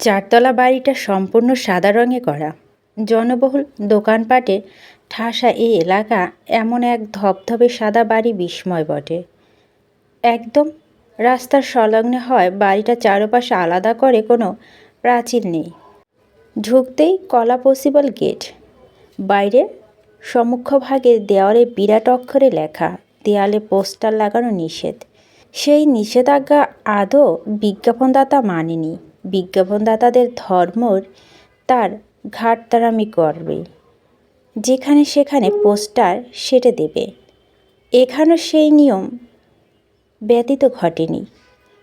চারতলা বাড়িটা সম্পূর্ণ সাদা রঙে করা। জনবহুল দোকানপাটে ঠাসা এই এলাকা এমন এক ধবধবে সাদা বাড়ি বিস্ময় বটে। একদম রাস্তার সংলগ্নে হয় বাড়িটা চারপাশে আলাদা করে কোনো প্রাচীর নেই। ঢুকতেই কলা পসিবল গেট। বাইরে সম্মুখভাগে দেওয়ালে বিরাট অক্ষরে লেখা, দেয়ালে পোস্টার লাগানো নিষেধ। সেই নিষেধাজ্ঞা আদৌ বিজ্ঞাপনদাতা মানেনি। বিজ্ঞাপনদাতাদের ধর্মর তার ঘাটতারামি করবে। যেখানে সেখানে পোস্টার সেটে দেবে। এখানেও সেই নিয়ম ব্যতীত ঘটেনি।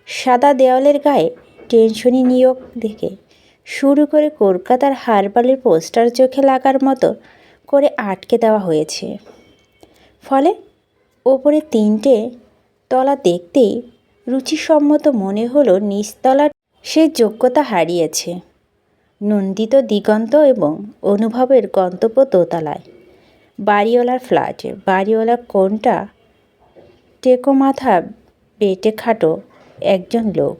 সাদা দেওয়ালের গায়ে টেনশনি নিয়োগ দেখে শুরু করে কলকাতার হারবালের পোস্টার চোখে লাগার মতো করে আটকে দেওয়া হয়েছে। ফলে ওপরে তিনটে তলা দেখতেই রুচিসম্মত মনে হলো নিচতলার সে যোগ্যতা হারিয়েছে। নন্দিত দিগন্ত এবং অনুভবের গন্তব্য দোতলায়। বাড়িওয়ালার ফ্ল্যাটে। বাড়িওয়ালা কোনটা? টেকো মাথা বেটে খাটো একজন লোক।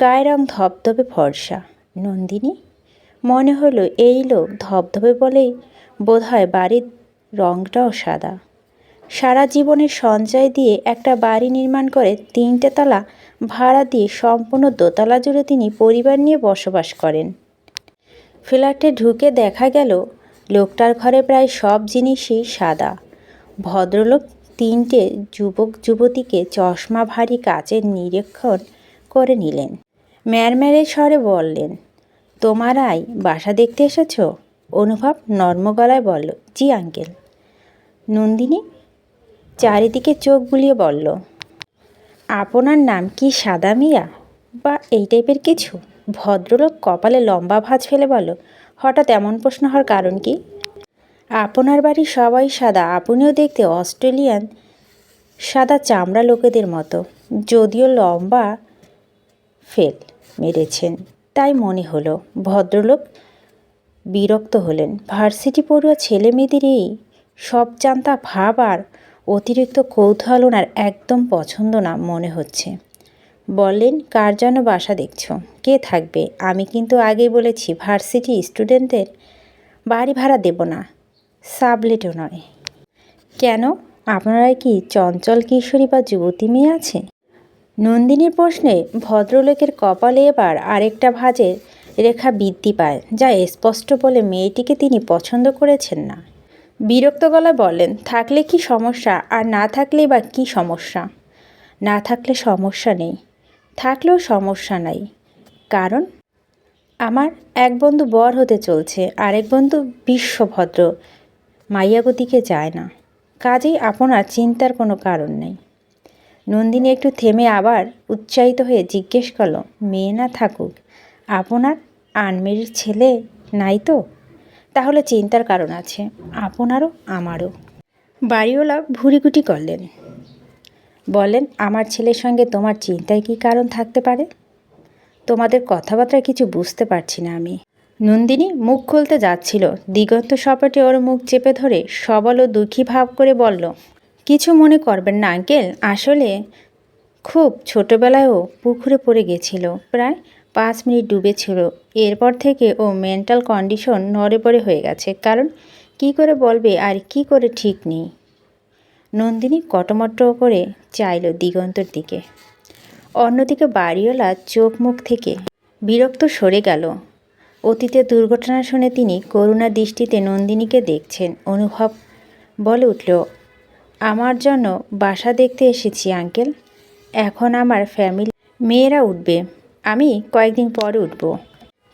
গায়ের রং ধবধবে ফর্সা। নন্দিনী? মনে হলো এই লোক ধবধবে বলেই বোধহয় বাড়ির রংটাও সাদা। সারা জীবনের সঞ্চয় দিয়ে একটা বাড়ি নির্মাণ করে তিনটে তলা ভাড়া দিয়ে সম্পূর্ণ দোতলা জুড়ে তিনি পরিবার নিয়ে বসবাস করেন। ফ্ল্যাটে ঢুকে দেখা গেল, লোকটার ঘরে প্রায় সব জিনিসই সাদা। ভদ্রলোক তিনটে যুবক যুবতীকে চশমা ভারী কাচের নিরীক্ষণ করে নিলেন। ম্যারম্যারে স্বরে বললেন তোমারাই বাসা দেখতে এসেছ? অনুভব নর্ম গলায় বলল, জি আঙ্কেল। নন্দিনী চারিদিকে চোখ বুলিয়ে বলল আপনার নাম কি সাদা মিয়া? বা এই টাইপের কিছু? ভদ্রলোক কপালে লম্বা ভাঁজ ফেলে বলো হঠাৎ এমন প্রশ্ন হওয়ার কারণ কি? আপনার বাড়ি সবাই সাদা, আপনিও দেখতে অস্ট্রেলিয়ান, সাদা চামড়া লোকেদের মতো, যদিও লম্বা ফেল মেরেছেন। তাই মনে হলো, ভদ্রলোক বিরক্ত হলেন। ভার্সিটি পড়ুয়া ছেলে মেয়েদের এই সব জানতা ভাব আর অতিরিক্ত কৌতূহল ওনার একদম পছন্দ না মনে হচ্ছে। বললেন, কার যেন বাসা দেখছ? কে থাকবে? আমি কিন্তু আগেই বলেছি, ভার্সিটি স্টুডেন্টদের বাড়ি ভাড়া দেব না। সাবলেটও নয়। কেন? আপনারা কি চঞ্চল কিশোরী বা যুবতী মেয়ে আছে? নন্দিনীর প্রশ্নে ভদ্রলোকের কপালে এবার আরেকটা ভাজের রেখা বৃদ্ধি পায়, যা স্পষ্ট বলে মেয়েটিকে তিনি পছন্দ করেছেন না। বিরক্ত গলায় বললেন, থাকলে কি সমস্যা? আর না থাকলে বা কী সমস্যা? না থাকলে সমস্যা নেই। থাকলেও সমস্যা নাই। কারণ? আমার এক বন্ধু বর হতে চলছে আরেক বন্ধু বিশ্বভদ্র। মাইয়াগতিকে যায় না। কাজেই আপনার চিন্তার কোনো কারণ নেই। নন্দিনী একটু থেমে আবার উৎসাহিত হয়ে জিজ্ঞেস করল, মেয়ে না থাকুক? আপনার আনমেরির ছেলে নাই তো? তাহলে চিন্তার কারণ আছে, আপনারও, আমারও। বাড়িওয়ালা ভুরিকুটি করলেন। বলেন আমার ছেলের সঙ্গে তোমার চিন্তায় কী কারণ থাকতে পারে? তোমাদের কথাবার্তা কিছু বুঝতে পারছি না আমি। নন্দিনী মুখ খুলতে যাচ্ছিল। দিগন্ত সপাটে ওর মুখ চেপে ধরে সবল ও দুঃখী ভাব করে বলল, কিছু মনে করবেন না, আঙ্কেল। আসলে খুব ছোটোবেলায়ও পুকুরে পড়ে গেছিল। প্রায় পাঁচ মিনিট ডুবেছিল। এরপর থেকে ও মেন্টাল কন্ডিশন নড়ে পড়ে হয়ে গেছে, কারণ কি করে বলবে আর কি করে ঠিক নেই। নন্দিনী কটমট করে চাইল দিগন্তর দিকে। অন্যদিকে বাড়িওয়ালা চোখ মুখ থেকে বিরক্ত সরে গেল। অতীতে দুর্ঘটনা শুনে তিনি করুণা দৃষ্টিতে নন্দিনীকে দেখছেন, অনুভব বলে উঠল, আমার জন্য বাসা দেখতে এসেছি, আঙ্কেল। এখন আমার ফ্যামিলি মেয়েরা উঠবে। আমি কয়েকদিন পরে উঠব।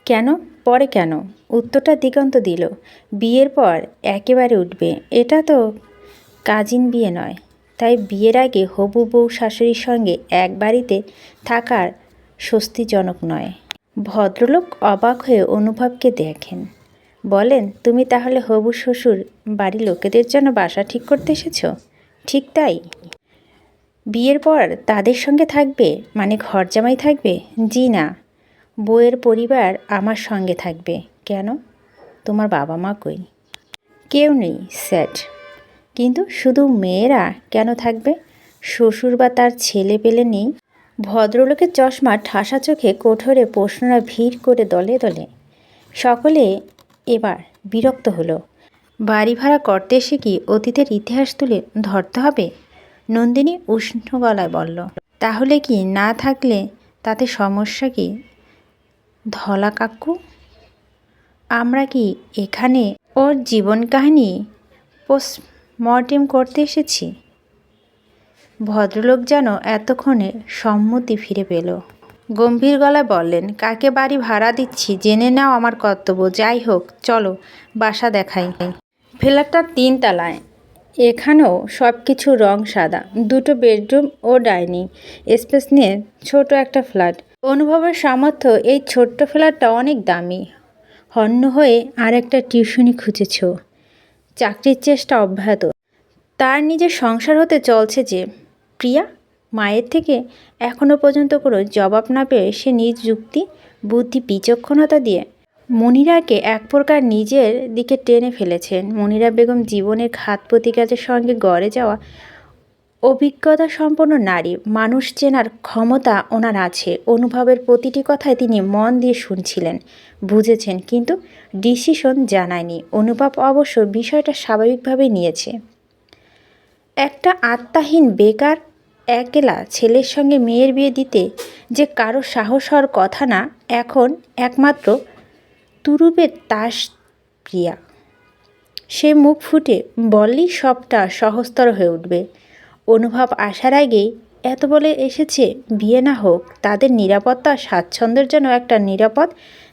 কেন? পরে কেন? উত্তরটা দিগন্ত দিল। বিয়ের পর একেবারে উঠবে। এটা তো কাজিন বিয়ে নয়। তাই বিয়ের আগে হবু বউ শাশুড়ির সঙ্গে এক বাড়িতে থাকার স্বস্তিজনক নয়। ভদ্রলোক অবাক হয়ে অনুভবকে দেখেন। বলেন, তুমি তাহলে হবু শ্বশুর বাড়ির লোকেদের জন্য বাসা ঠিক করতে এসেছ? ঠিক তাই। বিয়ের পর তাদের সঙ্গে থাকবে মানে ঘর জামাই থাকবে? জি না। বউয়ের পরিবার আমার সঙ্গে থাকবে। কেন? তোমার বাবা মা কই? কেউ নেই স্যাট কিন্তু শুধু মেয়েরা কেন থাকবে? শ্বশুর বা তার ছেলে পেলে নেই। ভদ্রলোকের চশমা ঠাসা চোখে কোঠরে প্রশ্নরা ভিড় করে দলে দলে। সকলে এবার বিরক্ত হলো। বাড়ি ভাড়া করতে এসে কি অতীতের ইতিহাস তুলে ধরতে হবে? নন্দিনী উষ্ণ গলায় বলল, তাহলে কি না থাকলে তাতে সমস্যা কি? ধলা কাকু, আমরা কি এখানে ওর জীবন কাহিনী পোস্টমর্টেম করতে এসেছি? ভদ্রলোক যেন এতক্ষণে সম্মতি ফিরে পেল। গম্ভীর গলায় বললেন, কাকে বাড়ি ভাড়া দিচ্ছি? জেনে নাও আমার কর্তব্য। যাই হোক, চলো, বাসা দেখাই। ফ্ল্যাটটা তিন তলায় এখানেও সব কিছু রং সাদা, দুটো বেডরুম ও ডাইনিং স্পেস নিয়ে ছোট একটা ফ্ল্যাট। অনুভবের সামর্থ্য এই ছোট্ট ফ্ল্যাটটা অনেক দামি। হন্য হয়ে আর একটা টিউশনি খুঁজেছ। চাকরির চেষ্টা অব্যাহত। তার নিজের সংসার হতে চলছে যে, প্রিয়া, মায়ের থেকে এখনও পর্যন্ত কোনো জবাব না পেয়ে সে নিজ যুক্তি, বুদ্ধি, বিচক্ষণতা দিয়ে মনিরাকে এক প্রকার নিজের দিকে টেনে ফেলেছেন। মনিরা বেগম জীবনের ঘাত প্রতিঘাতের সঙ্গে গড়ে যাওয়া অভিজ্ঞতা সম্পন্ন নারী। মানুষ চেনার ক্ষমতা ওনার আছে। অনুভবের প্রতিটি কথায় তিনি মন দিয়ে শুনছিলেন, বুঝেছেন, কিন্তু ডিসিশন জানায়নি। অনুভব অবশ্য বিষয়টা স্বাভাবিকভাবে নিয়েছে। একটা আত্মাহীন বেকার, একলা ছেলের সঙ্গে মেয়ের বিয়ে দিতে যে কারও সাহস হওয়ার কথা না, এখন একমাত্র তুরুপের তাস প্রিয়া। সে মুখ ফুটে বললেই সবটা সহজতর হয়ে উঠবে। অনুভব আসার আগেই এত বলে এসেছে, বিয়ে না হোক, তাদের নিরাপত্তা স্বাচ্ছন্দ্যের জন্য একটা নিরাপদ,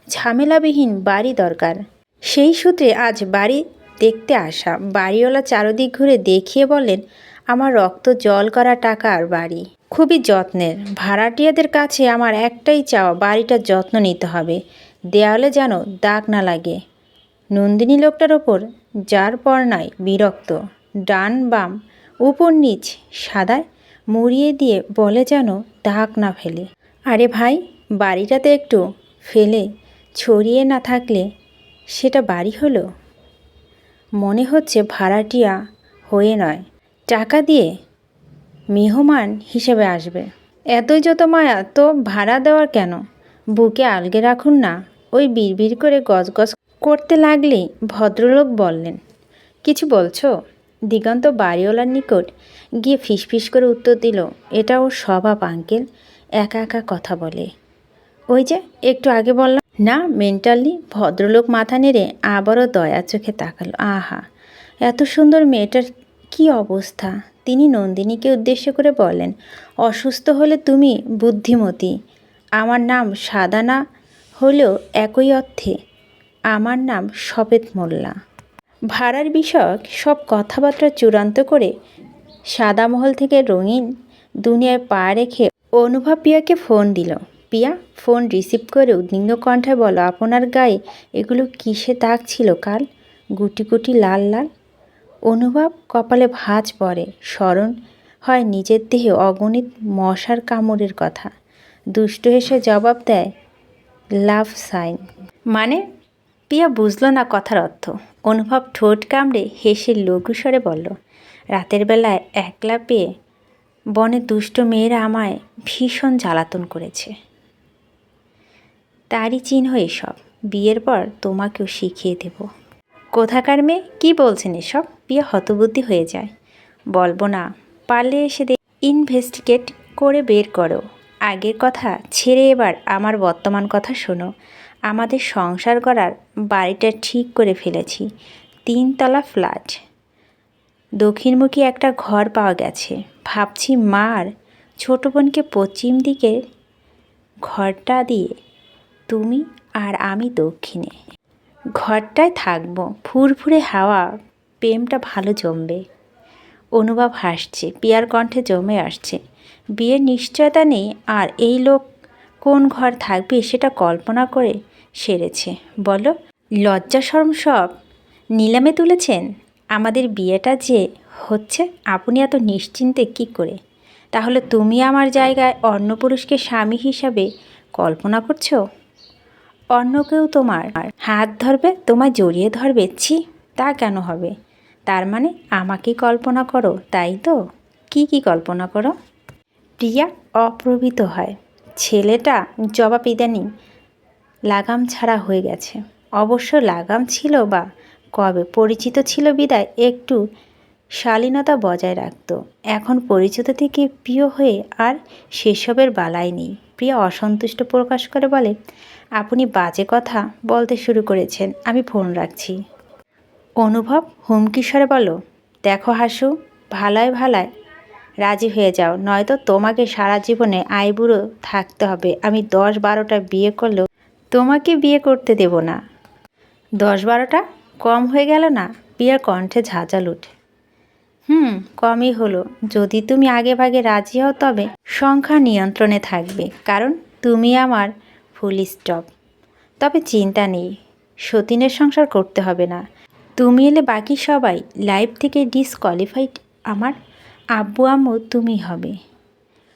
ঝামেলাবিহীন বাড়ি দরকার। সেই সূত্রে আজ বাড়ি দেখতে আসা, বাড়িওয়ালা চারদিক ঘুরে দেখিয়ে বলেন আমার রক্ত জল করা টাকার বাড়ি। খুবই যত্নের। ভাড়াটিয়াদের কাছে আমার একটাই চাওয়া, বাড়িটার যত্ন নিতে হবে। দেয়ালে যেন দাগ না লাগে। নন্দিনী লোকটার ওপর যার পর নাই বিরক্ত, ডান বাম, উপর নিচ, সাদায় মুড়িয়ে দিয়ে বলে যেন দাগ না ফেলে। আরে ভাই, বাড়িটাতে একটু ফেলে, ছড়িয়ে না থাকলে সেটা বাড়ি হলো? মনে হচ্ছে ভাড়াটিয়া হয়ে নয়। টাকা দিয়ে মেহমান হিসেবে আসবে। এতই যত মায়া, তো ভাড়া দেওয়ার কেন? বুকে আলগে রাখুন না। ওই বিড়বিড় করে গজগজ করতে লাগলেই ভদ্রলোক বললেন, কিছু বলছো? দিগন্ত বাড়িওয়ালার নিকট গিয়ে ফিসফিস করে উত্তর দিল, এটা ওর স্বভাব, আঙ্কেল। একা একা কথা বলে। ওই যে, একটু আগে বললাম। না, মেন্টালি ভদ্রলোক মাথা নেড়ে আবারও দয়া চোখে তাকালো। আহা, এত সুন্দর মেয়েটার কি অবস্থা? তিনি নন্দিনীকে উদ্দেশ্য করে বলেন অসুস্থ হলে তুমি বুদ্ধিমতী। আমার নাম সাদা না হলেও একই অর্থে, আমার নাম সবেত মোল্লা। ভাড়ার বিষয়ক সব কথাবার্তা চূড়ান্ত করে সাদামহল থেকে রঙিন দুনিয়ায় পা রেখে অনুভব পিয়াকে ফোন দিল। পিয়া, ফোন রিসিভ করে উদ্বিগ্ন কণ্ঠে বলো, আপনার গায়ে এগুলো কিসে দাগ ছিল কাল? গুটি গুটি লাল লাল? অনুভব কপালে ভাঁজ পড়ে। স্মরণ হয় নিজের দেহে অগণিত মশার কামড়ের কথা। দুষ্ট হেসে জবাব দেয় লাভ সাইন। মানে? পিয়া বুঝলো না কথার অর্থ। অনুভব ঠোঁট কামড়ে হেসে লঘুস্বরে বলল, রাতের বেলায় একলা পেয়ে বনে দুষ্ট মেয়েরা আমায় ভীষণ জ্বালাতন করেছে। তারই চিহ্ন এসব। বিয়ের পর তোমাকেও শিখিয়ে দেব। কোথাকার মেয়ে? কী বলছেন এসব? বিয়ে হতবুদ্ধি হয়ে যায়। বলব না, পারলে এসে ইনভেস্টিগেট করে বের করো। আগের কথা ছেড়ে এবার আমার বর্তমান কথা শোনো। আমাদের সংসার করার বাড়িটা ঠিক করে ফেলেছি। তিনতলা ফ্ল্যাট। দক্ষিণমুখী একটা ঘর পাওয়া গেছে। ভাবছি মার ছোটো বোনকে পশ্চিম দিকে ঘরটা দিয়ে তুমি আর আমি দক্ষিণে। ঘরটায় থাকব। ফুরফুরে হাওয়া, প্রেমটা ভালো জমবে। অনুভব হাসছে। পিয়ার কণ্ঠে জমে আসছে। বিয়ের নিশ্চয়তা নেই আর এই লোক কোন ঘর থাকবে সেটা কল্পনা করে সেরেছে। বলো, লজ্জা, শরম সব নিলামে তুলেছেন? আমাদের বিয়েটা যে হচ্ছে, আপনি এত নিশ্চিন্তে কি করে? তাহলে তুমি আমার জায়গায় অন্য পুরুষকে স্বামী হিসাবে কল্পনা করছ? অন্য কেউ তোমার হাত ধরবে, তোমায় জড়িয়ে ধরবে, ছি, তা কেন হবে? তার মানে আমাকে কল্পনা করো, তাই তো? কি কি কল্পনা করো? প্রিয়া অপ্রবিত হয়। ছেলেটা জবাব ইদানিং লাগাম ছাড়া হয়ে গেছে। অবশ্য লাগাম ছিল বা কবে পরিচিত ছিল বিদায় একটু শালীনতা বজায় রাখত। এখন পরিচিত থেকে প্রিয় হয়ে আর সেসবের বালাই নেই। প্রিয়া অসন্তুষ্ট প্রকাশ করে বলে, আপনি বাজে কথা বলতে শুরু করেছেন, আমি ফোন রাখছি। অনুভব হুমকি স্বরে বলো দেখো হাসু, ভালায় ভালায় রাজি হয়ে যাও, নয়তো তোমাকে সারা জীবনে আইবুড়ো থাকতে হবে। আমি দশ বারোটা বিয়ে করলেও তোমাকে বিয়ে করতে দেব না। দশ বারোটা কম হয়ে গেল না? প্রিয়ার কণ্ঠে ঝাঁঝাল উঠে। হুম, কমই হলো। যদি তুমি আগে ভাগে রাজি হও, তবে সংখ্যা নিয়ন্ত্রণে থাকবে। কারণ তুমি আমার ফুল স্টপ তবে চিন্তা নেই, সতীনের সংসার করতে হবে না। তুমি এলে বাকি সবাই লাইফ থেকে ডিসকোয়ালিফাইড আমার আব্বু আম্মু তুমি হবে।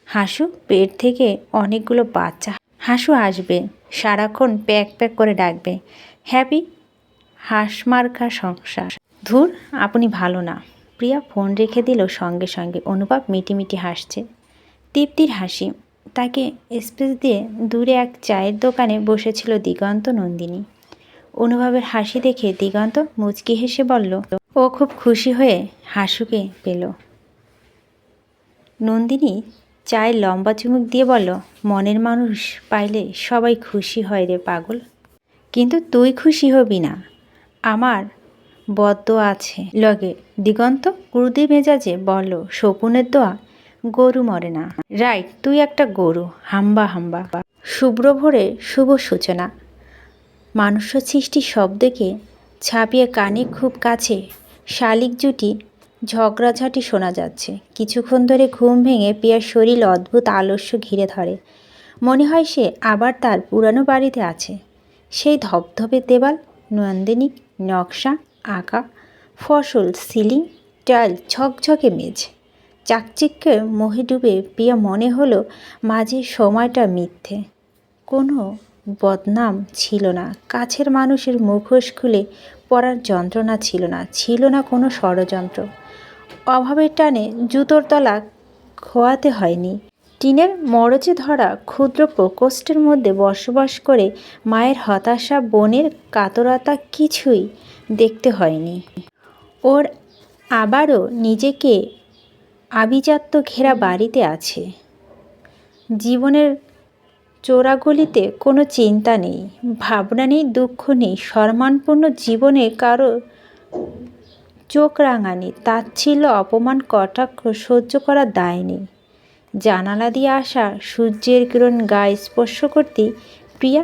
হাসু পেট থেকে অনেকগুলো বাচ্চা। হাসু আসবে, সারাক্ষণ প্যাক প্যাক করে ডাকবে, হ্যাপি হাঁসমার্কা সংসার। ধুর, আপনি ভালো না। প্রিয়া ফোন রেখে দিল সঙ্গে সঙ্গে। অনুভব মিটিমিটি হাসছে। তৃপ্তির হাসি। তাকে স্পেস দিয়ে দূরে এক চায়ের দোকানে বসেছিল দিগন্ত নন্দিনী। অনুভবের হাসি দেখে দিগন্ত মুচকি হেসে বলল, ও খুব খুশি হয়ে হাসুকে পেল। নন্দিনী চায়ের লম্বা চুমুক দিয়ে বলল, মনের মানুষ পাইলে সবাই খুশি হয় রে পাগল। কিন্তু তুই খুশি হবি না। আমার বদ্ধ আছে লগে। দিগন্ত ক্রুদি মেজাজে বলল, শকুনের দোয়া, গরু মরে না। রাইট, তুই একটা গরু, হাম্বা হাম্বা। শুভ্র ভোরে শুভ সূচনা। মানুষ সৃষ্টি শব্দকে ছাপিয়ে কানে খুব কাছে শালিক জুটি ঝগড়াঝাটি শোনা যাচ্ছে। কিছুক্ষণ ধরে ঘুম ভেঙে পিয়ার শরীর অদ্ভুত আলস্য ঘিরে ধরে। মনে হয় সে আবার তার পুরানো বাড়িতে আছে। সেই ধবধবে দেওয়াল, নন্দিনী, নকশা, আঁকা, ফসল, সিলিং, টাইল, ঝকঝকে মেঝ। চাকচিক্যে মোহে ডুবে প্রিয়া মনে হলো মাঝে সময়টা মিথ্যে। কোনো বদনাম ছিল না, কাছের মানুষের মুখোশ খুলে পড়ার যন্ত্রণা ছিল না ছিল না কোনো ষড়যন্ত্র। অভাবের টানে জুতোর তলা খোয়াতে হয়নি। টিনের মরচে ধরা ক্ষুদ্র প্রকোষ্ঠের মধ্যে বসবাস করে মায়ের হতাশা, বোনের কাতরতা কিছুই দেখতে হয়নি। ওর আবারও নিজেকে আভিজাত্য ঘেরা বাড়িতে আছে। জীবনের চোরাগলিতে কোনো চিন্তা নেই, ভাবনা নেই, দুঃখ নেই, সম্মানপূর্ণ জীবনে কারও চোখ রাঙানি, তাচ্ছিল্য, অপমান, কটাক্ষ সহ্য করা দায় নেই জানালা দিয়ে আসা সূর্যের কিরণ গায়ে স্পর্শ করতেই প্রিয়া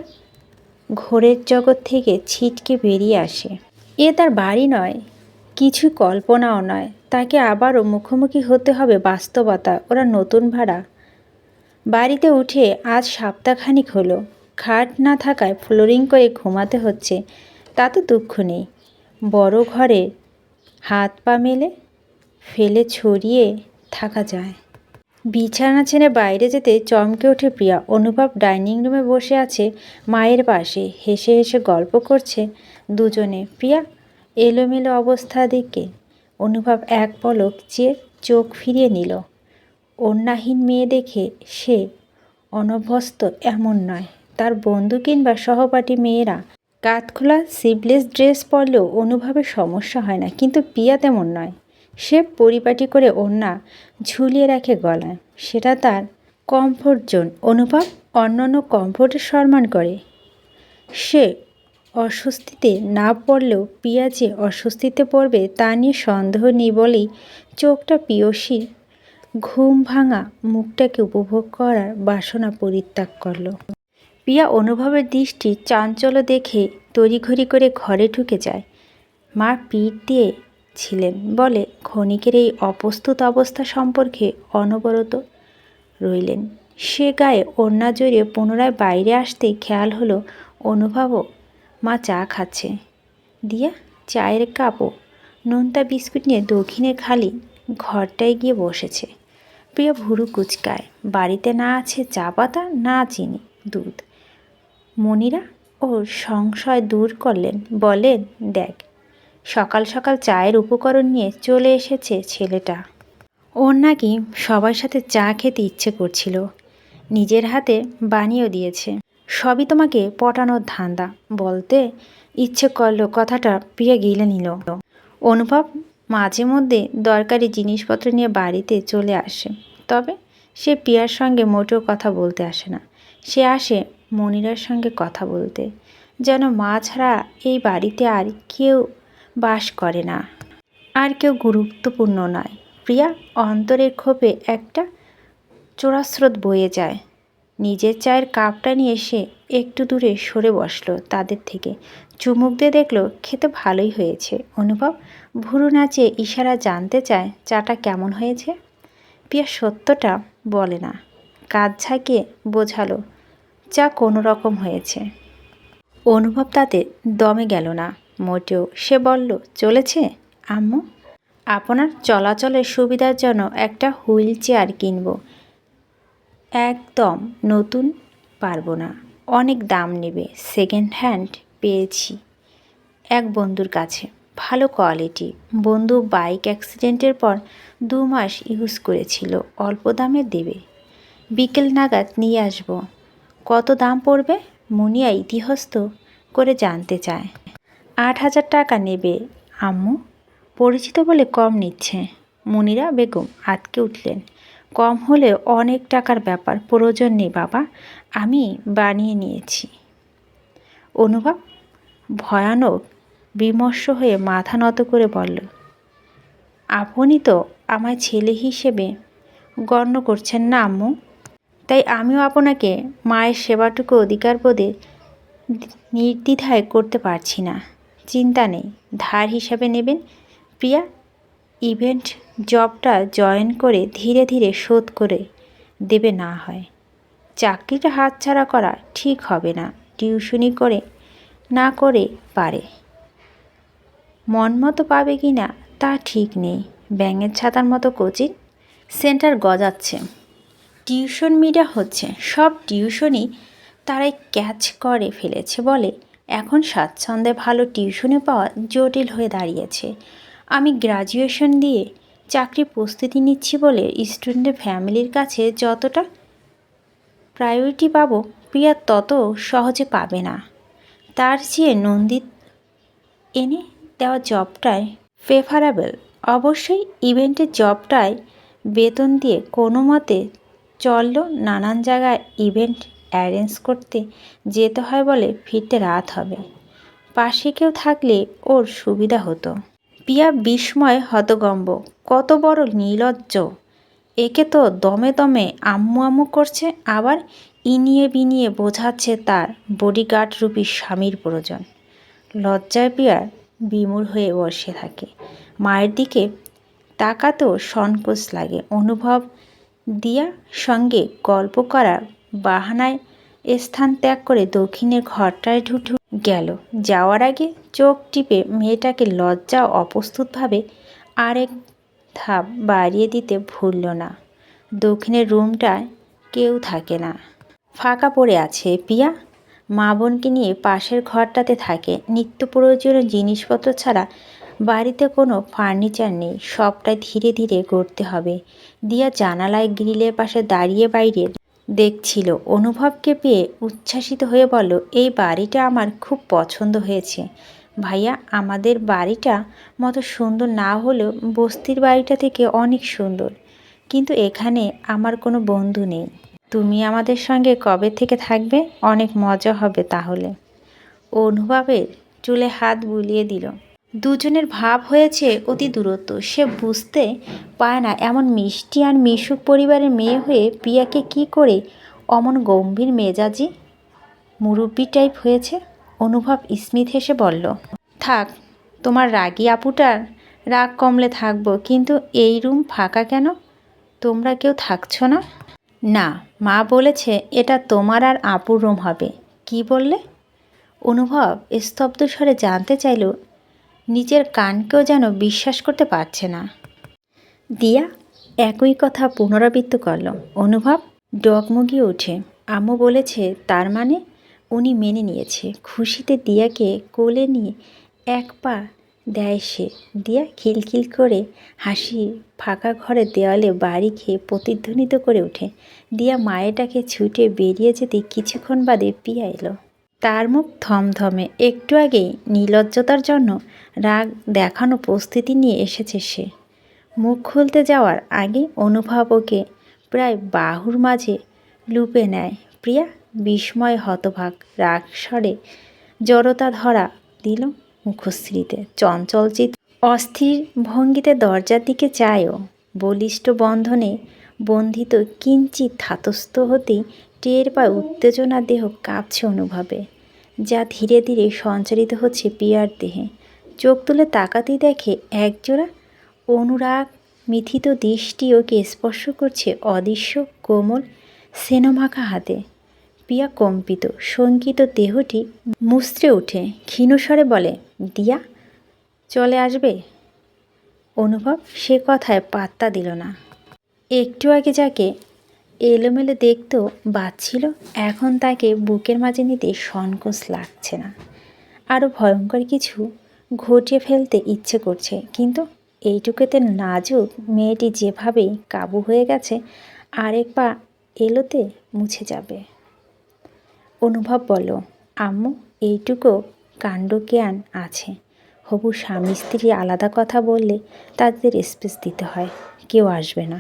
ঘোরের জগৎ থেকে ছিটকে বেরিয়ে আসে। এ তার বাড়ি নয়, কিছু কল্পনাও নয়। তাকে আবারও মুখোমুখি হতে হবে বাস্তবতা, ওরা নতুন ভাড়া। বাড়িতে উঠে আজ সপ্তাহখানিক হলো, খাট না থাকায় ফ্লোরিং করে ঘুমাতে হচ্ছে, তা তো দুঃখ নেই। বড় ঘরে হাত পা মেলে, ফেলে ছড়িয়ে থাকা যায়। বিছানা ছেড়ে বাইরে যেতে চমকে ওঠে প্রিয়া। অনুভব ডাইনিং রুমে বসে আছে, মায়ের পাশে। হেসে হেসে গল্প করছে দুজনে। প্রিয়া, এলোমেলো অবস্থা দিকে অনুভব এক পলক চেয়ে চোখ ফিরিয়ে নিল। অন্যাহীন মেয়ে দেখে সে অনভ্যস্ত এমন নয়। তার বন্ধু কিংবা সহপাঠী মেয়েরা কাতখোলা সিভলেস ড্রেস পরলেও অনুভবের সমস্যা হয় না, কিন্তু পিয়া তেমন নয়। সে পরিপাটি করে ওড়না ঝুলিয়ে রাখে গলায়। সেটা তার কমফোর্ট জোন অনুভব অন্যান্য কমফোর্টের সম্মান করে। সে অস্বস্তিতে না পড়লেও পিয়া যে অস্বস্তিতে পড়বে তা নিয়ে সন্দেহ নেই বলেই চোখটা পিয়সী, ঘুম ভাঙা মুখটাকে উপভোগ করার বাসনা পরিত্যাগ করল। পিয়া অনুভবের দৃষ্টি চাঞ্চল্য দেখে তড়িঘড়ি করে ঘরে ঢুকে যায়। মা পিঠ দিয়ে ছিলেন বলে ক্ষণিকের এই অপ্রস্তুত অবস্থা সম্পর্কে অনবরত রইলেন। সে গায়ে ওড়না জড়িয়ে পুনরায় বাইরে আসতে খেয়াল হলো অনুভবও মা চা খাচ্ছে। দিয়া, চায়ের কাপও নোনতা বিস্কুট নিয়ে দক্ষিণে খালি ঘরটায় গিয়ে বসেছে। প্রিয় ভুরু কুচকায়, বাড়িতে না আছে চা পাতা, না চিনি, দুধ। মনিরা ও সংশয় দূর করলেন, বলেন, দেখ, সকাল সকাল চায়ের উপকরণ নিয়ে চলে এসেছে ছেলেটা। ওর নাকি সবার সাথে চা খেতে ইচ্ছে করছিল। নিজের হাতে বানিয়েও দিয়েছে। সবই তোমাকে পটানোর ধান্দা। বলতে ইচ্ছে করল কথাটা প্রিয়া গিলে নিল। অনুভব মাঝে মধ্যে দরকারি জিনিসপত্র নিয়ে বাড়িতে চলে আসে। তবে সে পিয়ার সঙ্গে মোটেও কথা বলতে আসে না। সে আসে মনিরার সঙ্গে কথা বলতে। যেন মা ছাড়া এই বাড়িতে আর কেউ বাস করে না। আর কেউ গুরুত্বপূর্ণ নয়। প্রিয়া অন্তরের ক্ষোভে একটা চোরাস্রোত বয়ে যায়। নিজের চায়ের কাপটা নিয়ে সে একটু দূরে সরে বসল তাদের থেকে। চুমুক দিয়ে দেখল, খেতে ভালোই হয়েছে। অনুভব, ভুরু নাচে ইশারা জানতে চায় চাটা কেমন হয়েছে? প্রিয়া সত্যটা বলে না। কাজ ঝাঁকিয়ে বোঝালো চা কোনো রকম হয়েছে। অনুভব তাতে দমে গেল না। মোটেও সে বলল, চলেছে? আম্মু, আপনার চলাচলের সুবিধার জন্য একটা হুইল চেয়ার কিনব। একদম নতুন পারব না। অনেক দাম নেবে। সেকেন্ড হ্যান্ড পেয়েছি এক বন্ধুর কাছে। ভালো কোয়ালিটি। বন্ধু বাইক অ্যাক্সিডেন্টের পর দু মাস ইউজ করেছিল। অল্প দামে দেবে। বিকেল নাগাদ নিয়ে আসব। কত দাম পড়বে? মুনিয়া ইতিহস্ত করে জানতে চায়। আট হাজার টাকা নেবে, আম্মু। পরিচিত বলে কম নিচ্ছে। মুনিরা বেগম আটকে উঠলেন। কম হলে অনেক টাকার ব্যাপার, প্রয়োজন নেই বাবা। আমি বানিয়ে নিয়েছি। অনুভব ভয়ানক বিমর্ষ হয়ে মাথা নত করে বলল, আপনি তো আমার ছেলে হিসেবে গণ্য করছেন না, আম্মু। তাই আমিও আপনাকে মায়ের সেবাটুকু অধিকার বোধে নির্দ্বিধায় করতে পারছি না। চিন্তা নেই, ধার হিসাবে নেবেন। প্রিয়া, ইভেন্ট জবটা জয়েন করে ধীরে ধীরে শোধ করে দেবে না হয়। চাকরিটা হাতছাড়া করা ঠিক হবে না, টিউশনি করে না করে পারে। মন মতো পাবে কি না তা ঠিক নেই। ব্যাঙের ছাতার মতো কোচিং সেন্টার গজাচ্ছে। টিউশন মিডিয়া হচ্ছে, সব টিউশনই তারাই ক্যাচ করে ফেলেছে বলে। এখন স্বাচ্ছন্দ্যে ভালো টিউশনি পাওয়া জটিল হয়ে দাঁড়িয়েছে। আমি গ্রাজুয়েশন দিয়ে চাকরি প্রস্তুতি নিচ্ছি বলে স্টুডেন্টের ফ্যামিলির কাছে যতটা প্রায়োরিটি পাবো, প্রিয়া তত সহজে পাবে না। তার চেয়ে নন্দিত এনে দেওয়া জবটাই প্রেফারেবল অবশ্যই ইভেন্টের জবটায় বেতন দিয়ে কোনো মতে চলল নানান জায়গায় ইভেন্ট অ্যারেঞ্জ করতে। যেতে হয় বলে ফিরতে রাত হবে। পাশে কেউ থাকলে ওর সুবিধা হতো। পিয়া বিস্ময় হতগম্ব কত বড় নির্লজ্জ একে তো দমে দমে আম্মু আম্মু করছে, আবার ইনিয়ে বিনিয়ে বোঝাচ্ছে তার বডিগার্ড রূপী স্বামীর প্রয়োজন। লজ্জায় পিয়ার বিমূর হয়ে বসে থাকে। মায়ের দিকে তাকাতেও সংকোচ লাগে, অনুভব দিয়া সঙ্গে গল্প করার বাহানায় স্থান ত্যাগ করে দক্ষিণের ঘরটায় ঢুক গেল। যাওয়ার আগে চোখ টিপে মেয়েটাকে লজ্জা অপ্রস্তুতভাবে আরেক ধাপ বাড়িয়ে দিতে ভুলল না। দক্ষিণের রুমটায় কেউ থাকে না। ফাঁকা পড়ে আছে পিয়া। মা বোনকে নিয়ে পাশের ঘরটাতে থাকে। নিত্য প্রয়োজনীয় জিনিসপত্র ছাড়া বাড়িতে কোনো ফার্নিচার নেই সবটাই ধীরে ধীরে গড়তে হবে। দিয়া জানালায় গ্রিলের পাশে দাঁড়িয়ে বাইরে দেখছিল, অনুভবকে পেয়ে উচ্ছ্বাসিত হয়ে বলল, এই বাড়িটা আমার খুব পছন্দ হয়েছে। ভাইয়া, আমাদের বাড়িটা মতো সুন্দর না হলেও বস্তির বাড়িটা থেকে অনেক সুন্দর। কিন্তু এখানে আমার কোনো বন্ধু নেই। তুমি আমাদের সঙ্গে কবে থেকে থাকবে? অনেক মজা হবে তাহলে। অনুভবের চুলে হাত বুলিয়ে দিল। দুজনের ভাব হয়েছে অতি দূরত্ব। সে বুঝতে পায় না এমন মিষ্টি আর মিশুক পরিবারের মেয়ে হয়ে পিয়াকে কি করে অমন গম্ভীর মেজাজি মুরব্বি টাইপ হয়েছে? অনুভব স্মিথ হেসে বলল, থাক, তোমার রাগি আপুটার রাগ কমলে থাকব, কিন্তু এই রুম ফাঁকা কেন? তোমরা কেউ থাকছো না? না, মা বলেছে এটা তোমার আর আপুর রুম হবে। কি বললে? অনুভব, স্তব্ধ স্বরে জানতে চাইল নিজের কানকেও যেন বিশ্বাস করতে পারছে না। দিয়া একই কথা পুনরাবৃত্ত করল। অনুভব ডগমগিয়ে ওঠে। আম্মু বলেছে, তার মানে? উনি মেনে নিয়েছে। খুশিতে দিয়াকে কোলে নিয়ে এক পা দেয় সে। দিয়া খিলখিল করে হাসি ফাঁকা ঘরের দেওয়ালে বাড়ি খেয়ে প্রতিধ্বনিত করে ওঠে। দিয়া মায়েটাকে ছুটে বেরিয়ে যেতে কিছুক্ষণ বাদে পিয়া এলো। তার মুখ থমথমে একটু আগেই নির্লজ্জতার জন্য রাগ দেখানো প্রস্তুতি নিয়ে এসেছে সে। মুখ খুলতে যাওয়ার আগে অনুভব ওকে প্রায় বাহুর মাঝে লুপে নেয়। প্রিয়া বিস্ময় হতভাগ, রাগ স্বরে জড়তা ধরা দিল মুখশ্রীতে। চঞ্চল চিত অস্থির ভঙ্গিতে দরজার দিকে চায়ও। বলিষ্ঠ বন্ধনে বন্ধিত কিঞ্চিত ধাতস্থ হতেই টের পায় উত্তেজনা দেহ কাঁপছে অনুভবে, যা ধীরে ধীরে সঞ্চারিত হচ্ছে পিয়ার দেহে। চোখ তুলে তাকাতেই দেখে একজোড়া অনুরাগ মিথিত দৃষ্টি ওকে স্পর্শ করছে অদৃশ্য, কোমল, সেনমাখা হাতে। পিয়া কম্পিত, শঙ্কিত দেহটি মুচড়ে ওঠে ক্ষীণস্বরে বলে, দিয়া, চলে আসবে? অনুভব সে কথায় পাত্তা দিল না। একটু আগে যাকে এলোমেলো দেখতেও বাচ্ছিল এখন তাকে বুকের মাঝে নিতে সংকোচ লাগছে না। আরও ভয়ঙ্কর কিছু ঘটিয়ে ফেলতে ইচ্ছে করছে, কিন্তু এইটুকুতে নাজুক মেয়েটি যেভাবেই কাবু হয়ে গেছে, আরেক পা এলোতে মুছে যাবে। অনুভব বলল, আম্মু, এইটুকু কাণ্ডজ্ঞান আছে। হবু স্বামী স্ত্রী আলাদা কথা বললে তাদের স্পেস দিতে হয়, কেউ আসবে না।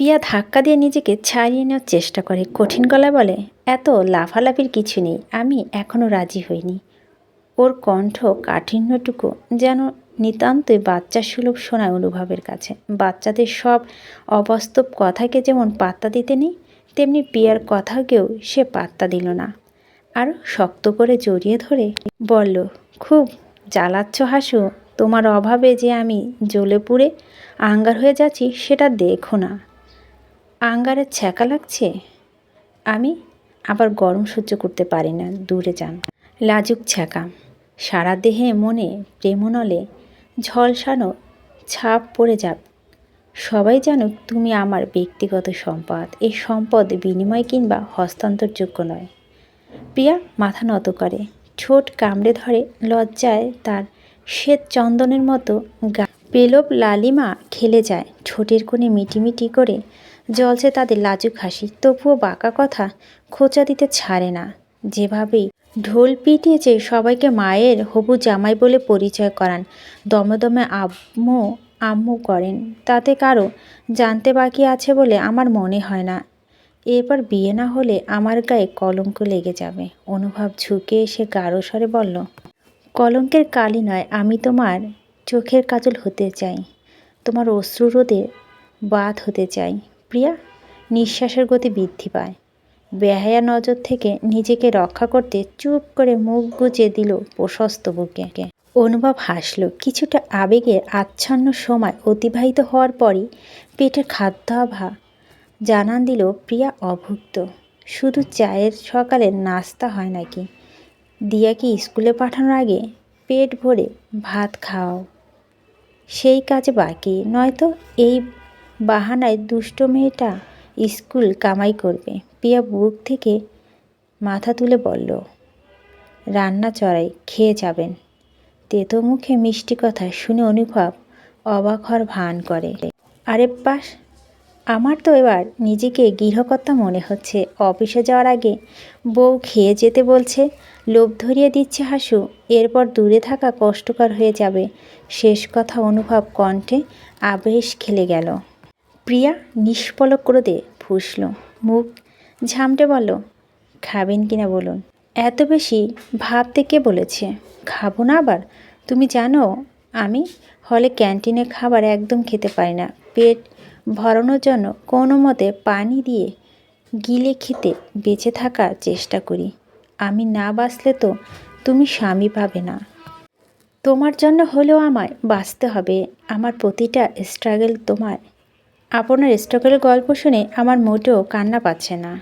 পিয়া ধাক্কা দিয়ে নিজেকে ছাড়িয়ে নেওয়ার চেষ্টা করে। কঠিন গলায় বলে, এত লাফালাফির কিছু নেই, আমি এখনও রাজি হইনি। ওর কণ্ঠ কাঠিন্যটুকু যেন নিতান্তই বাচ্চা সুলভ শোনায় অনুভবের কাছে। বাচ্চাদের সব অবাস্তব কথাকে যেমন পাত্তা দিতে নেই, তেমনি পিয়ার কথাকেও সে পাত্তা দিল না। আর শক্ত করে জড়িয়ে ধরে বলল, খুব জ্বালাচ্ছ হাসু, তোমার অভাবে যে আমি জ্বলে পুড়ে আঙ্গার হয়ে যাচ্ছি, সেটা দেখো না। আঙ্গারের ছ্যাঁকা লাগছে? আমি আবার গরম সহ্য করতে পারি না, দূরে যান। লাজুক ছ্যাঁকা, সারা দেহে মনে প্রেমনলে ঝলসানো ছাপ পড়ে যাক। সবাই জানুক তুমি আমার ব্যক্তিগত সম্পদ এই সম্পদ বিনিময় কিংবা হস্তান্তরযোগ্য নয়। প্রিয়া মাথা নত করে, ঠোঁট কামড়ে ধরে লজ্জায় তার শ্বেত চন্দনের মতো গা। পেলব লালিমা খেলে যায়, ঠোঁটের কোণে মিটিমিটি করে জলছে তাদের লাজুক হাসি, তবুও বাঁকা কথা খোঁচা দিতে ছাড়ে না। যেভাবেই ঢোল পিটিয়েছে, সবাইকে মায়ের হবু জামাই বলে পরিচয় করান, দমে দমে আম্মু আম্মু করেন। তাতে কারও জানতে বাকি আছে বলে আমার মনে হয় না। এরপর বিয়ে না হলে আমার গায়ে কলঙ্ক লেগে যাবে। অনুভব ঝুঁকে এসে গাঢ় স্বরে বলল, কলঙ্কের কালি নয়, আমি তোমার চোখের কাজল হতে চাই। তোমার অশ্রুরোধে বাদ হতে চাই। প্রিয়া নিঃশ্বাসের গতি বৃদ্ধি পায়। বেহায়া নজর থেকে নিজেকে রক্ষা করতে চুপ করে মুখ গুজে দিল প্রশস্ত বুকে। অনুভব হাসল। কিছুটা আবেগের আচ্ছন্ন সময় অতিবাহিত হওয়ার পরই পেটের খাদ্যাভা জানান দিল প্রিয়া অভুক্ত। শুধু চায়ের সকালে নাস্তা হয় নাকি? দিয়াকে স্কুলে পাঠানোর আগে পেট ভরে ভাত খাও সেই কাজ বাকি। নয়তো এই বাহানায় দুষ্ট মেয়েটা স্কুল কামাই করবে। পিয়া বুক থেকে মাথা তুলে বলল, রান্না চড়াই, খেয়ে যাবেন। তেতো মুখে মিষ্টি কথা শুনে অনুভব অবাক ভান করে। আরে পাশ আমার তো এবার নিজেকে গৃহকর্তা মনে হচ্ছে। অফিসে যাওয়ার আগে বউ খেয়ে যেতে বলছে, লোভ ধরিয়ে দিচ্ছে হাসু, এরপর দূরে থাকা কষ্টকর হয়ে যাবে। শেষ কথা অনুভব কণ্ঠে আবেশ খেলে গেল। প্রিয়া নিষ্পলক করে দে ফুসল। মুখ ঝামটে বলল, খাবেন কিনা বলুন? এত বেশি ভাবতে কে বলেছে? খাব না আবার? তুমি জানো, আমি হলে ক্যান্টিনে খাবার একদম খেতে পারি না। পেট ভরানোর জন্য কোনো মতে পানি দিয়ে গিলে খেতে বেঁচে থাকার চেষ্টা করি। আমি না বাঁচলে তো তুমি স্বামী পাবে না। তোমার জন্য হলেও আমায় বাঁচতে হবে। আমার প্রতিটা স্ট্রাগল তোমার আপনার স্ট্রাগলের গল্প শুনে আমার মোটেও কান্না পাচ্ছে না।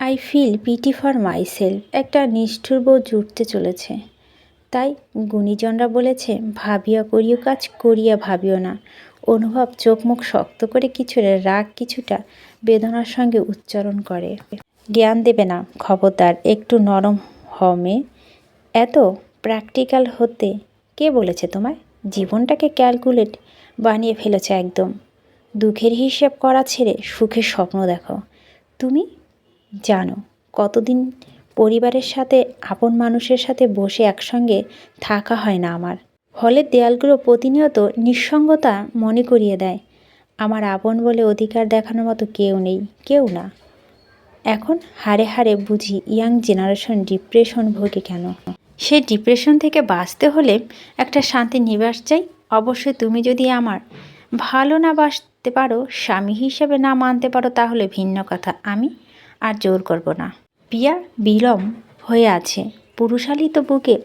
I feel pity for myself একটা নিষ্ঠুর বউ জুটতে চলেছে। তাই গুণীজনরা বলেছে, ভাবিয়া করিও কাজ, করিয়া ভাবিও না। অনুভব চোখ মুখ শক্ত করে কিছুটা রাগ, কিছুটা বেদনার সঙ্গে উচ্চারণ করে। জ্ঞান দেবে না, খবরদার, একটু নরম হমে এত প্র্যাকটিক্যাল হতে কে বলেছে তোমায়? জীবনটাকে ক্যালকুলেট বানিয়ে ফেলেছে একদম। দুঃখের হিসেব করা ছেড়ে সুখের স্বপ্ন দেখো তুমি জানো, কতদিন পরিবারের সাথে, আপন মানুষের সাথে বসে একসঙ্গে থাকা হয় না আমার। হলের দেয়ালগুলো প্রতিনিয়ত নিঃসঙ্গতা মনে করিয়ে দেয়। আমার আপন বলে অধিকার দেখানোর মতো কেউ নেই, কেউ না। এখন হারে হারে বুঝি ইয়াং জেনারেশন ডিপ্রেশন ভোগে কেন? সে ডিপ্রেশন থেকে বাঁচতে হলে একটা শান্তি নিবাস চাই। অবশ্যই তুমি যদি আমার ভালো না বাসতে পারো, স্বামী হিসেবে না মানতে পারো তাহলে ভিন্ন কথা। আমি আর জোর করব না। পিয়া বিলম হয়ে আছে। পুরুষালিত বুকে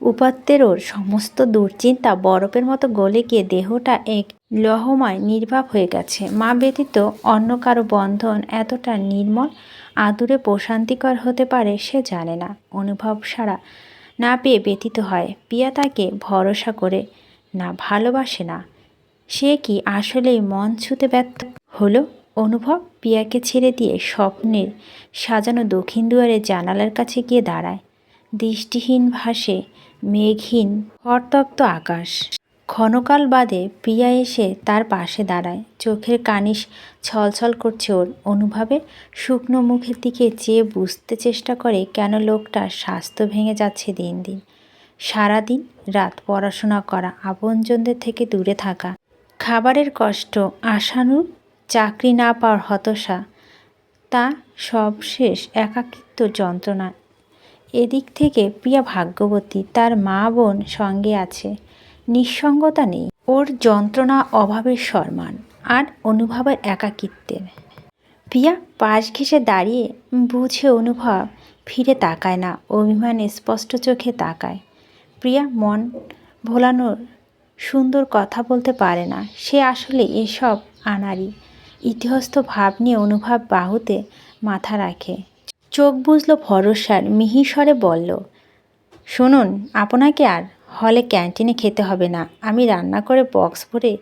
উপাত্তেরও সমস্ত দুশ্চিন্তা বরফের মতো গলে গিয়ে দেহটা এক লহময় নির্ভাব হয়ে গেছে। মা ব্যতীত অন্য কারও বন্ধন এতটা নির্মল, আদুরে প্রশান্তিকর হতে পারে সে জানে না। অনুভব সারা না পেয়ে ব্যতীত হয়। পিয়া তাকে ভরসা করে না, ভালোবাসে না। সে কি আসলেই মন ছুতে ব্যর্থ? হলো, অনুভব পিয়াকে ছেড়ে দিয়ে স্বপ্নের সাজানো দক্ষিণ দুয়ারে জানালার কাছে গিয়ে দাঁড়ায়। দৃষ্টিহীন ভাসে মেঘহীন হরতপ্ত আকাশ। ক্ষণকাল বাদে প্রিয়া এসে তার পাশে দাঁড়ায়। চোখের কানিস ছলছল করছে ওর। অনুভাবে শুকনো মুখের দিকে চেয়ে বুঝতে চেষ্টা করে কেন লোকটার স্বাস্থ্য ভেঙে যাচ্ছে দিন দিন। সারাদিন রাত পড়াশোনা করা, আপনজনদের থেকে দূরে থাকা খাবারের কষ্ট আশানুর চাকরি না পাওয়ার হতাশা, তা সব শেষ একাকিত্ব যন্ত্রণা। এদিক থেকে প্রিয়া ভাগ্যবতী তার মা বোন সঙ্গে আছে, নিঃসঙ্গতা নেই। ওর যন্ত্রণা অভাবের সম্মান আর অনুভবের একাকিত্বের। প্রিয়া পাশ ঘেসে দাঁড়িয়ে বুঝে অনুভব ফিরে তাকায় না, অভিমানে স্পষ্ট চোখে তাকায়। প্রিয়া মন ভোলানোর সুন্দর কথা বলতে পারে না। সে আসলে এসব আনারি ইতিহস্ত ভাব নিয়ে অনুভব বাহুতে মাথা রাখে। চোখ বুঝলো ভরসার মিহিস্বরে বলল, শুনুন, আপনাকে আর হলে ক্যান্টিনে খেতে হবে না। আমি রান্না করে বক্স ভরে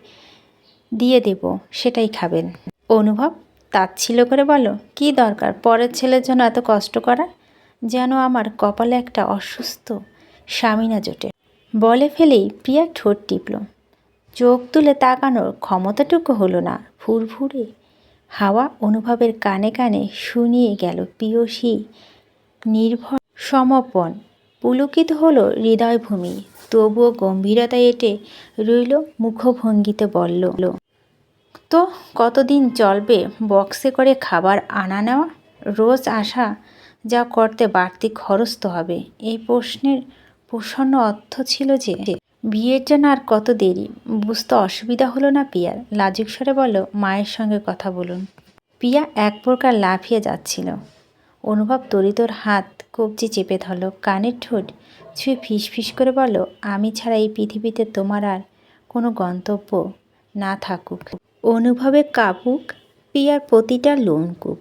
দিয়ে দেব, সেটাই খাবেন। অনুভব তাচ্ছিল করে বলো কি দরকার? পরের ছেলের জন্য এত কষ্ট করা যেন আমার কপালে একটা অসুস্থ স্বামী না জোটে। বলে ফেলেই প্রিয়া ঠোঁট টিপল। চোখ তুলে তাকানোর ক্ষমতাটুকু হলো না, ফুরফুরে। হাওয়া অনুভবের কানে কানে শুনিয়ে গেল পিয়সী নির্ভর সমর্পণ পুলকিত হলো হৃদয়ভূমি, তবুও গম্ভীরতা এটে রইল মুখভঙ্গিতে বলল, তো কতদিন চলবে বক্সে করে খাবার আনা নেওয়া? রোজ আসা যা করতে বাড়তি খরচ তো হবে। এই প্রশ্নের প্রসন্ন অর্থ ছিল যে, বিয়ের জন্য আর কত দেরি? বুঝতে অসুবিধা হলো না পিয়ার? লাজুক স্বরে বলল, মায়ের সঙ্গে কথা বলুন। পিয়া এক প্রকার লাফিয়ে যাচ্ছিল। অনুভব তরিতর হাত কবজি চেপে ধরল, কানের ঠোঁট ছুঁয়ে ফিস ফিস করে বলল, আমি ছাড়া এই পৃথিবীতে তোমার আর কোনো গন্তব্য না থাকুক। অনুভবে কাপুক, পিয়ার প্রতিটা লোমকূপ